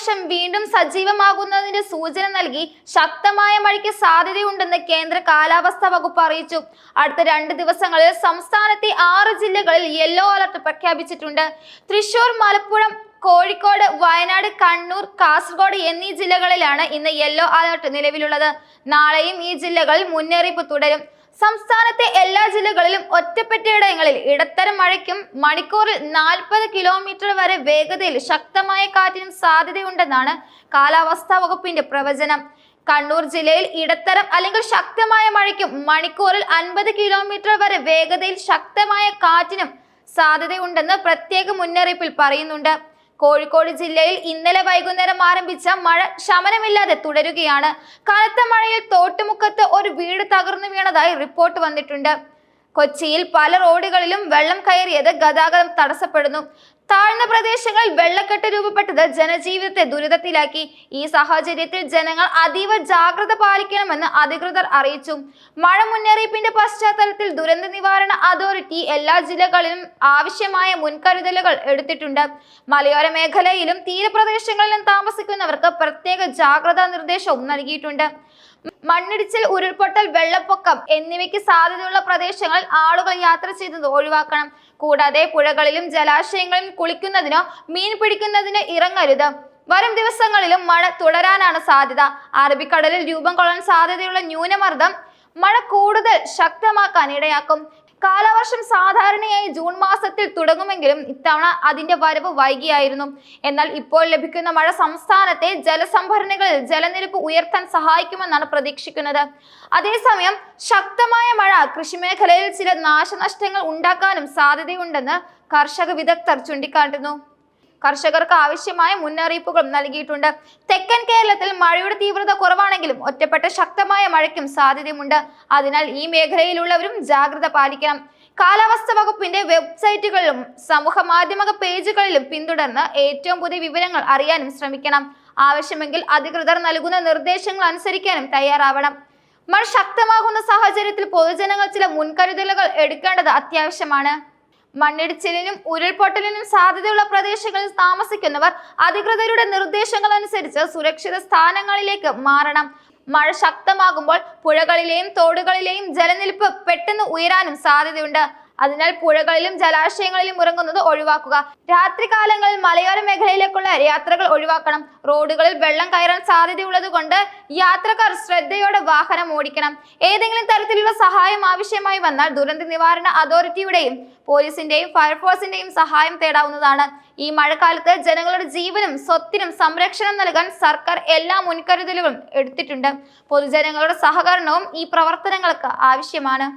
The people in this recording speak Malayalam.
കാലവർഷം വീണ്ടും സജീവമാകുന്നതിന്റെ സൂചന നൽകി ശക്തമായ മഴയ്ക്ക് സാധ്യതയുണ്ടെന്ന് കേന്ദ്ര കാലാവസ്ഥാ വകുപ്പ് അറിയിച്ചു. അടുത്ത രണ്ട് ദിവസങ്ങളിൽ സംസ്ഥാനത്തെ ആറ് ജില്ലകളിൽ യെല്ലോ അലർട്ട് പ്രഖ്യാപിച്ചിട്ടുണ്ട്. തൃശൂർ മലപ്പുറം കോഴിക്കോട് വയനാട് കണ്ണൂർ കാസർഗോഡ് എന്നീ ജില്ലകളിലാണ് ഇന്ന് യെല്ലോ അലർട്ട് നിലവിലുള്ളത്. നാളെയും ഈ ജില്ലകളിൽ മുന്നറിയിപ്പ് തുടരും. സംസ്ഥാനത്തെ എല്ലാ ജില്ലകളിലും ഒറ്റപ്പെട്ടയിടങ്ങളിൽ ഇടത്തരം മഴയ്ക്കും മണിക്കൂറിൽ നാൽപ്പത് കിലോമീറ്റർ വരെ വേഗതയിൽ ശക്തമായ കാറ്റിനും സാധ്യതയുണ്ടെന്നാണ് കാലാവസ്ഥാ വകുപ്പിന്റെ പ്രവചനം. കണ്ണൂർ ജില്ലയിൽ ഇടത്തരം അല്ലെങ്കിൽ ശക്തമായ മഴയ്ക്കും മണിക്കൂറിൽ അൻപത് കിലോമീറ്റർ വരെ വേഗതയിൽ ശക്തമായ കാറ്റിനും സാധ്യതയുണ്ടെന്ന് പ്രത്യേക മുന്നറിയിപ്പിൽ പറയുന്നുണ്ട്. കോഴിക്കോട് ജില്ലയിൽ ഇന്നലെ വൈകുന്നേരം ആരംഭിച്ച മഴ ശമനമില്ലാതെ തുടരുകയാണ്. കനത്ത മഴയിൽ തോട്ടുമുക്കത്ത് ഒരു വീട് തകർന്നു വീണതായി റിപ്പോർട്ട് വന്നിട്ടുണ്ട്. കൊച്ചിയിൽ പല റോഡുകളിലും വെള്ളം കയറിയത് ഗതാഗതം തടസ്സപ്പെടുന്നു. താഴ്ന്ന പ്രദേശങ്ങളിൽ വെള്ളക്കെട്ട് രൂപപ്പെട്ടത് ജനജീവിതത്തെ ദുരിതത്തിലാക്കി. ഈ സാഹചര്യത്തിൽ ജനങ്ങൾ അതീവ ജാഗ്രത പാലിക്കണമെന്ന് അധികൃതർ അറിയിച്ചു. മഴ മുന്നറിയിപ്പിന്റെ പശ്ചാത്തലത്തിൽ ദുരന്ത നിവാരണ അതോറിറ്റി എല്ലാ ജില്ലകളിലും ആവശ്യമായ മുൻകരുതലുകൾ എടുത്തിട്ടുണ്ട്. മലയോര മേഖലയിലും തീരപ്രദേശങ്ങളിലും താമസിക്കുന്നവർക്ക് പ്രത്യേക ജാഗ്രതാ നിർദ്ദേശവും നൽകിയിട്ടുണ്ട്. മണ്ണിടിച്ചിൽ ഉരുൾപൊട്ടൽ വെള്ളപ്പൊക്കം എന്നിവയ്ക്ക് സാധ്യതയുള്ള പ്രദേശങ്ങൾ ആളുകൾ യാത്ര ചെയ്യുന്നത് ഒഴിവാക്കണം. കൂടാതെ പുഴകളിലും ജലാശയങ്ങളിലും കുളിക്കുന്നതിനോ മീൻ പിടിക്കുന്നതിനോ ഇറങ്ങരുത്. വരും ദിവസങ്ങളിലും മഴ തുടരാനാണ് സാധ്യത. അറബിക്കടലിൽ രൂപം കൊള്ളാൻ സാധ്യതയുള്ള ന്യൂനമർദ്ദം മഴ കൂടുതൽ ശക്തമാക്കാൻ ഇടയാക്കും. കാലവർഷം സാധാരണയായി ജൂൺ മാസത്തിൽ തുടങ്ങുമെങ്കിലും ഇത്തവണ അതിന്റെ വരവ് വൈകിയായിരുന്നു. എന്നാൽ ഇപ്പോൾ ലഭിക്കുന്ന മഴ സംസ്ഥാനത്തെ ജലസംഭരണികളിൽ ജലനിരപ്പ് ഉയർത്താൻ സഹായിക്കുമെന്നാണ് പ്രതീക്ഷിക്കുന്നത്. അതേസമയം ശക്തമായ മഴ കൃഷിമേഖലയിൽ ചില നാശനഷ്ടങ്ങൾ ഉണ്ടാക്കാനും സാധ്യതയുണ്ടെന്ന് കർഷക വിദഗ്ധർ ചൂണ്ടിക്കാട്ടുന്നു. കർഷകർക്ക് ആവശ്യമായ മുന്നറിയിപ്പുകളും നൽകിയിട്ടുണ്ട്. തെക്കൻ കേരളത്തിൽ മഴയുടെ തീവ്രത കുറവാണെങ്കിലും ഒറ്റപ്പെട്ട ശക്തമായ മഴയ്ക്കും സാധ്യതയുമുണ്ട്. അതിനാൽ ഈ മേഖലയിലുള്ളവരും ജാഗ്രത പാലിക്കണം. കാലാവസ്ഥ വകുപ്പിന്റെ വെബ്സൈറ്റുകളിലും സമൂഹ മാധ്യമ പേജുകളിലും പിന്തുടർന്ന് ഏറ്റവും പുതിയ വിവരങ്ങൾ അറിയാനും ശ്രമിക്കണം. ആവശ്യമെങ്കിൽ അധികൃതർ നൽകുന്ന നിർദ്ദേശങ്ങൾ അനുസരിക്കാനും തയ്യാറാവണം. മഴ ശക്തമാകുന്ന സാഹചര്യത്തിൽ പൊതുജനങ്ങൾ ചില മുൻകരുതലുകൾ എടുക്കേണ്ടത് അത്യാവശ്യമാണ്. മണ്ണിടിച്ചിലിനും ഉരുൾപൊട്ടലിനും സാധ്യതയുള്ള പ്രദേശങ്ങളിൽ താമസിക്കുന്നവർ അധികൃതരുടെ നിർദ്ദേശങ്ങൾ അനുസരിച്ച് സുരക്ഷിത സ്ഥാനങ്ങളിലേക്ക് മാറണം. മഴ ശക്തമാകുമ്പോൾ പുഴകളിലെയും തോടുകളിലെയും ജലനിരപ്പ് പെട്ടെന്ന് ഉയരാനും സാധ്യതയുണ്ട്. അതിനാൽ പുഴകളിലും ജലാശയങ്ങളിലും ഇറങ്ങുന്നത് ഒഴിവാക്കുക. രാത്രികാലങ്ങളിൽ മലയോര മേഖലയിലേക്കുള്ള യാത്രകൾ ഒഴിവാക്കണം. റോഡുകളിൽ വെള്ളം കയറാൻ സാധ്യതയുള്ളത് കൊണ്ട് യാത്രക്കാർ ശ്രദ്ധയോടെ വാഹനം ഓടിക്കണം. ഏതെങ്കിലും തരത്തിലുള്ള സഹായം ആവശ്യമായി വന്നാൽ ദുരന്ത നിവാരണ അതോറിറ്റിയുടെയും പോലീസിന്റെയും ഫയർഫോഴ്സിന്റെയും സഹായം തേടാവുന്നതാണ്. ഈ മഴക്കാലത്ത് ജനങ്ങളുടെ ജീവനും സ്വത്തിനും സംരക്ഷണം നൽകാൻ സർക്കാർ എല്ലാ മുൻകരുതലുകളും എടുത്തിട്ടുണ്ട്. പൊതുജനങ്ങളുടെ സഹകരണവും ഈ പ്രവർത്തനങ്ങൾക്ക് ആവശ്യമാണ്.